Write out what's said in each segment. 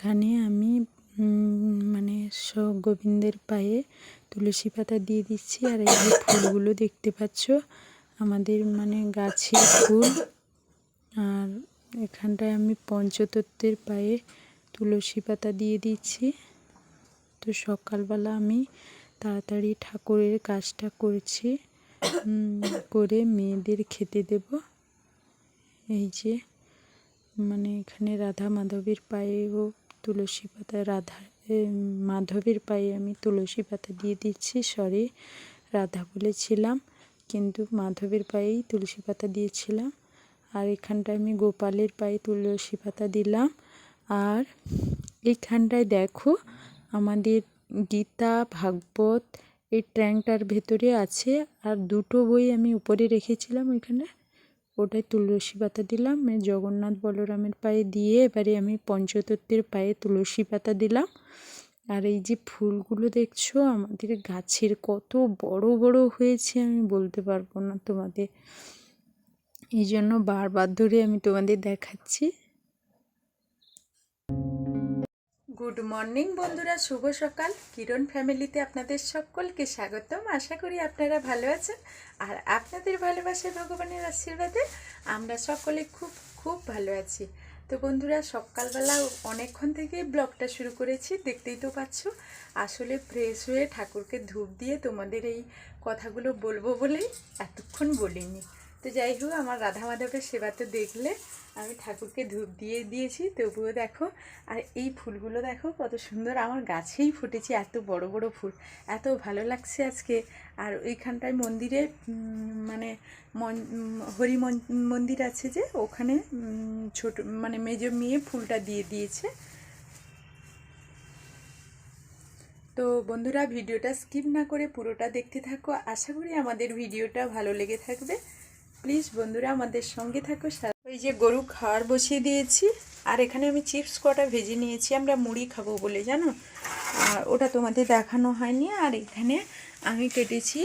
সেখানে আমি মানে সব গোবিন্দের পায়ে তুলসী পাতা দিয়ে দিচ্ছি। আর এই যে ফুলগুলো দেখতে পাচ্ছ, আমাদের মানে গাছের ফুল। আর এখানটায় আমি পঞ্চতত্ত্বের পায়ে তুলসী পাতা দিয়ে দিচ্ছি। তো সকালবেলা আমি তাড়াতাড়ি ঠাকুরের কাজটা করছি করে মেয়েদের খেতে দেব। এই যে মানে এখানে রাধা মাধবীর পায়েও তুলসী পাতা, রাধা মাধবের পায়ে আমি তুলসী পাতা দিয়ে দিচ্ছি সরি রাধা বলেছিলাম, কিন্তু মাধবের পায়েই তুলসী পাতা দিয়েছিলাম, আর এখানটায় আমি গোপালের পায়ে তুলসী পাতা দিলাম, আর এইখানটায় দেখো আমাদের গীতা, ভাগবত, এই ট্যাঙ্কটার ভেতরে আছে, আর দুটো বই আমি উপরে রেখেছিলাম ওইখানে ওটাই তুলসী পাতা দিলাম জগন্নাথ বলরামের পায়ে দিয়ে এবারে আমি পঞ্চতত্ত্বের পায়ে তুলসী পাতা দিলাম। আর এই যে ফুলগুলো দেখছ, আমাদের গাছের কত বড় বড় হয়েছে, আমি বলতে পারব না তোমাদের। এই জন্য বারবার ধরে আমি তোমাদের দেখাচ্ছি। গুড মর্নিং বন্ধুরা, শুভ সকাল। কিরণ ফ্যামিলিতে আপনাদের সকলকে স্বাগতম। আশা করি আপনারা ভালো আছেন। আর আপনাদের ভালোবাসায় ভগবানের আশীর্বাদে আমরা সকলে খুব খুব ভালো আছি। তো বন্ধুরা, সকালবেলা অনেকক্ষণ থেকে ব্লগটা শুরু করেছি, দেখতেই তো পাচ্ছ। আসলে ফ্রেশ হয়ে ঠাকুরকে ধূপ দিয়ে তোমাদের এই কথাগুলো বলব বলেই এতক্ষণ বলিনি। তো যাই হোক, আমার রাধা মাধবের সেবা তো দেখলে। আমি ঠাকুরকে ধূপ দিয়ে দিয়েছি, তবুও দেখো, আর এই ফুলগুলো দেখো, কত সুন্দর। আমার গাছেই ফুটেছে এত বড় বড় ফুল। এত ভালো লাগছে আজকে। আর ওইখানটায় মন্দিরে মানে হরি মন- মন্দির আছে যে, ওখানে ছোট মানে মেজ মেয়ে ফুলটা দিয়ে দিয়েছে। তো বন্ধুরা, ভিডিওটা স্কিপ না করে পুরোটা দেখতে থাকো। আশা করি আমাদের ভিডিওটা ভালো লেগে থাকবে। প্লিজ বন্ধুরা আমাদের সঙ্গে থাকো। ওই যে গরু খাওয়ার বসিয়ে দিয়েছি, আর এখানে আমি চিপস কটা ভেজে নিয়েছি, আমরা মুড়ি খাব বলে, জানো? আর ওটা তোমাদের দেখানো হয়নি, আর এখানে আমি কেটেছি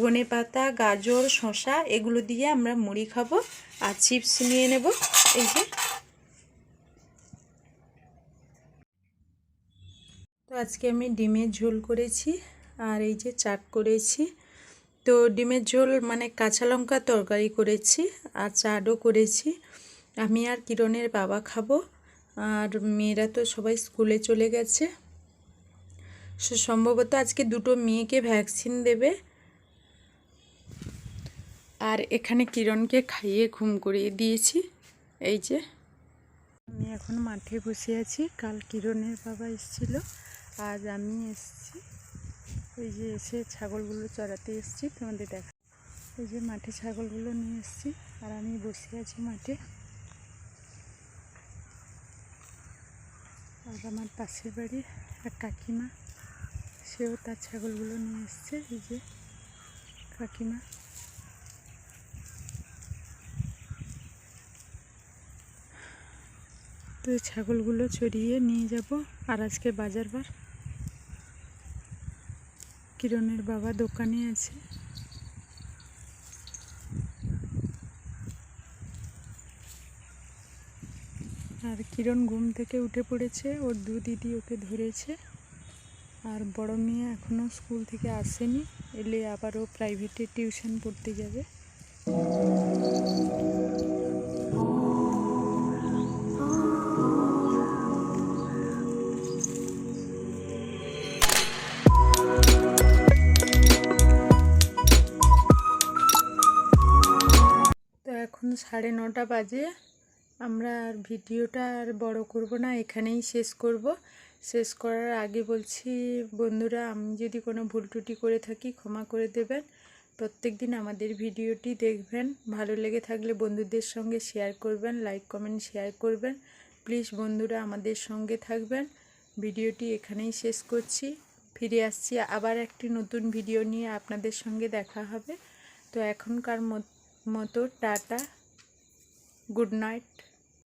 ধনে পাতা, গাজর, শসা, এগুলো দিয়ে আমরা মুড়ি খাব, আর চিপস নিয়ে নেব, এই যে। তো আজকে আমি ডিমের ঝোল করেছি, আর এই যে চাট করেছি। তো ডিমের ঝোল মানে কাঁচা লঙ্কা তরকারি করেছি, আর চাটও করেছি। আমি আর কিরণের বাবা খাব, আর মেয়েরা তো সবাই স্কুলে চলে গেছে। সো সম্ভবত আজকে দুটো মেয়েকে ভ্যাকসিন দেবে। আর এখানে কিরণকে খাইয়ে ঘুম করিয়ে দিয়েছি। এই যে। আমি এখন মাঠে বসে আছি, কাল কিরণের বাবা এসেছিল, আজ আমি এসেছি। এই যে এসে ছাগলগুলো চড়াতে এসেছি, তোমাদের দেখা এই যে মাঠে ছাগলগুলো নিয়ে এসেছি, আর আমি বসে আছি মাঠে। আর আমার পাশের বাড়ি এক কাকিমা, সেও তার ছাগলগুলো নিয়ে এসছে, এই যে কাকিমা। তো ছাগলগুলো চড়িয়ে নিয়ে যাব, আর আজকে বাজার বার। কিরণের বাবা দোকানে আছে। আর কিরণ ঘুম থেকে উঠে পড়েছে, ওর দু দিদি ওকে ধরেছে। আর বড় মেয়ে এখনও স্কুল থেকে আসেনি, এলে আবারও প্রাইভেটে টিউশন পড়তে যাবে। এখন সাড়ে নটা বাজে। আমরা আর ভিডিওটা আর বড় করব না, এখানেই শেষ করব। শেষ করার আগে বলছি, বন্ধুরা, আমি যদি কোনো ভুল ত্রুটি করে থাকি, ক্ষমা করে দেবেন। প্রত্যেক দিন আমাদের ভিডিওটি দেখবেন। ভালো লেগে থাকলে বন্ধুদের সঙ্গে শেয়ার করবেন লাইক কমেন্ট শেয়ার করবেন। প্লিজ বন্ধুরা, আমাদের সঙ্গে থাকবেন। ভিডিওটি এখানেই শেষ করছি। ফিরে আসছি আবার একটি নতুন ভিডিও নিয়ে আপনাদের সঙ্গে দেখা হবে। তো এখনকার মতো টাটা। Good night